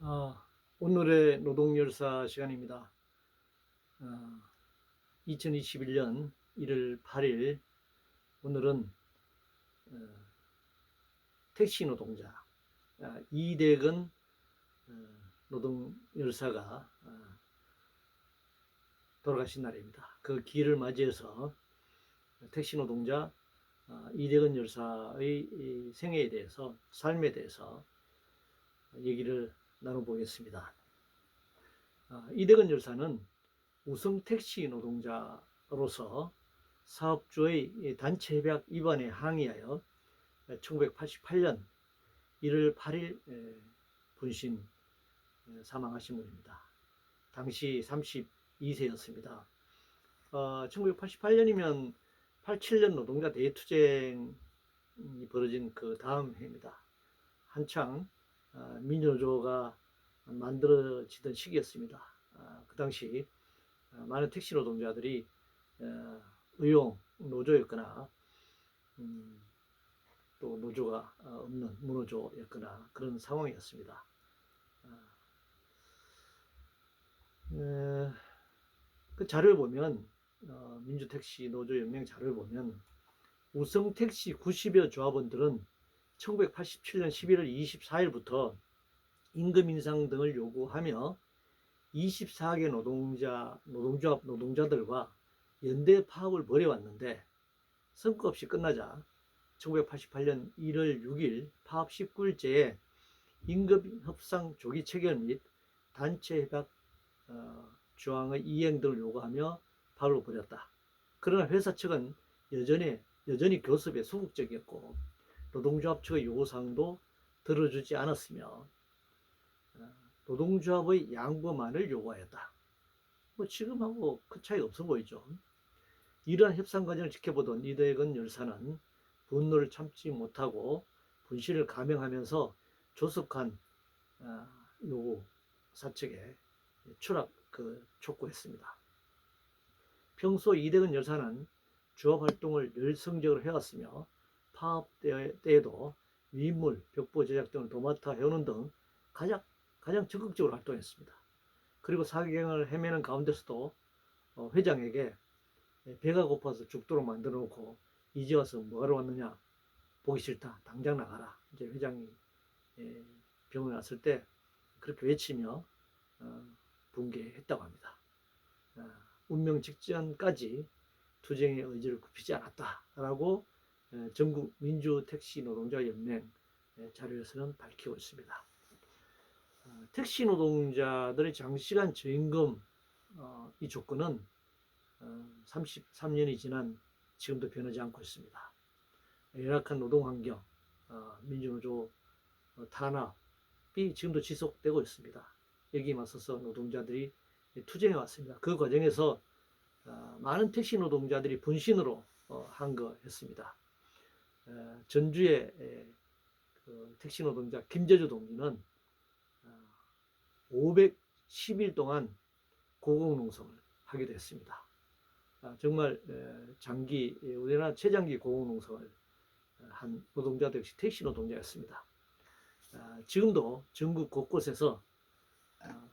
아, 오늘의 노동열사 시간입니다. 아, 2021년 1월 8일 오늘은 어, 택시 노동자 아, 이대근 어, 노동열사가 아, 돌아가신 날입니다. 그 기를 맞이해서 택시 노동자 아, 이대근 열사의 이 생애에 대해서 삶에 대해서 얘기를 나눠보겠습니다. 아, 이대근 열사는 우승 택시 노동자로서 사업주의 이 단체 협약 위반에 항의하여 1988년 1월 8일 에, 분신 에, 사망하신 분입니다. 당시 32세였습니다. 1988년이면 87년 노동자 대투쟁이 벌어진 그 다음 해입니다. 한창 어, 민주노조가 만들어지던 시기였습니다. 아, 그 당시 어, 많은 택시 노동자들이 어, 의용 노조였거나 음, 또 노조가 어, 없는 무노조였거나 그런 상황이었습니다. 아, 에, 그 자료를 보면 어, 민주택시 노조연맹 자료를 보면 우승 택시 90여 조합원들은 1987년 11월 24일부터 임금 인상 등을 요구하며 24개 노동자, 노동조합 노동자들과 연대 파업을 벌여왔는데 성과 없이 끝나자 1988년 1월 6일 파업 19일째에 임금 협상 조기 체결 및 단체 협약 어, 조항의 이행 등을 요구하며 파업을 벌였다. 그러나 회사 측은 여전히 여전히 교섭에 소극적이었고 노동조합 측의 요구사항도 들어주지 않았으며 어, 노동조합의 양보만을 요구하였다. 뭐 지금하고 큰 차이 없어 보이죠. 이러한 협상 과정을 지켜보던 이대근 열사는 분노를 참지 못하고 분실을 감행하면서 조속한 어, 요구 사측에 추락 그 촉구했습니다. 평소 이대근 열사는 조합 활동을 열성적으로 해왔으며 파업 때에도 위인물, 벽보 제작 등을 도맡아 해오는 등 가장, 가장 적극적으로 활동했습니다. 그리고 사경을 헤매는 가운데서도 어, 회장에게 배가 고파서 죽도록 만들어 놓고 이제 와서 뭐하러 왔느냐 보기 싫다 당장 나가라 이제 회장이 예, 병원에 왔을 때 그렇게 외치며 어, 붕괴했다고 합니다. 아, 운명 직전까지 투쟁의 의지를 굽히지 않았다라고 에, 전국 민주 택시 노동자 연맹 에, 자료에서는 밝히고 있습니다. 어, 택시 노동자들의 장시간 저임금 어, 이 조건은 어, 33년이 지난 지금도 변하지 않고 있습니다. 열악한 노동 환경, 어, 민주노조 어, 탄압이 지금도 지속되고 있습니다. 여기에 맞서서 노동자들이 투쟁해 왔습니다. 그 과정에서 어, 많은 택시 노동자들이 분신으로 어, 항거했습니다. 에, 전주의 에, 그 택시 노동자 김재주 동지는 어, 510일 동안 고공농성을 하기도 했습니다. 아, 정말 에, 장기 에, 우리나라 최장기 고공농성을 한 노동자도 역시 택시 노동자였습니다. 아, 지금도 전국 곳곳에서 어,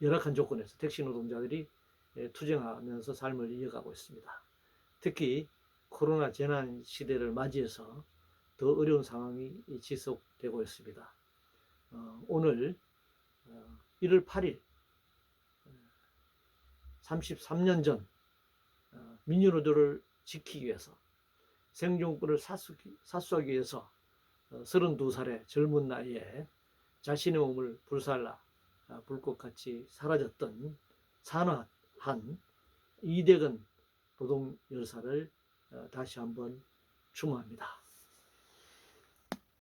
열악한 조건에서 택시 노동자들이 예, 투쟁하면서 삶을 이어가고 있습니다. 특히 코로나 재난 시대를 맞이해서 더 어려운 상황이 지속되고 있습니다. 어, 오늘 어, 1월 8일 33년 전 어, 민주노조를 지키기 위해서 생존권을 사수하기 위해서 어, 32살의 젊은 나이에 자신의 몸을 불살라 아, 불꽃같이 사라졌던 산화한 이대근 노동 열사를 어, 다시 한번 추모합니다.